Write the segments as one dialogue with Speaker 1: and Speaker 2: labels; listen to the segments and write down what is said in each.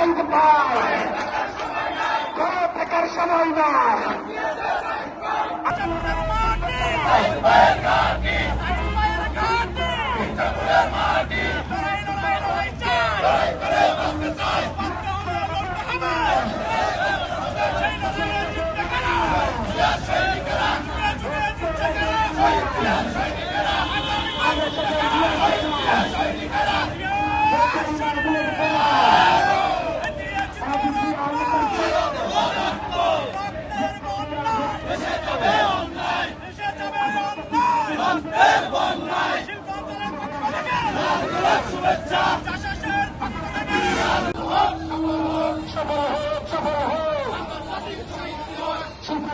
Speaker 1: Time নাই ঘরে থাকার সময় নাই মাটি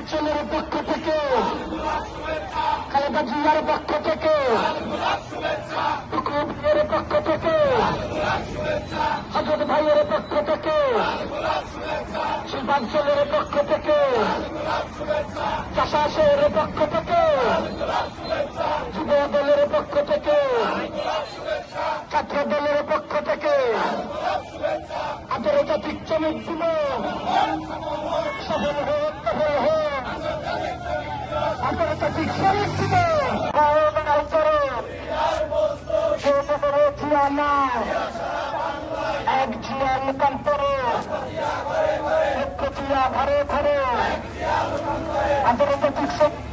Speaker 1: শিল্পাঞ্চলের পক্ষ থেকে খালেদা জিয়ার পক্ষ থেকে টুকু ভাইয়ের পক্ষ থেকে হজরত ভাইয়ের পক্ষ থেকে শিল্পাঞ্চলের পক্ষ থেকে চাষাশের পক্ষ থেকে, যুব দলের পক্ষ থেকে, ছাত্র দলের পক্ষ থেকে, আন্তর্জাতিক শ্রমিক সফল এক জিয়া রূপান্তরে ঐক্য জিয়া ঘরে ঘরে। আন্তর্জাতিক শ্রমিক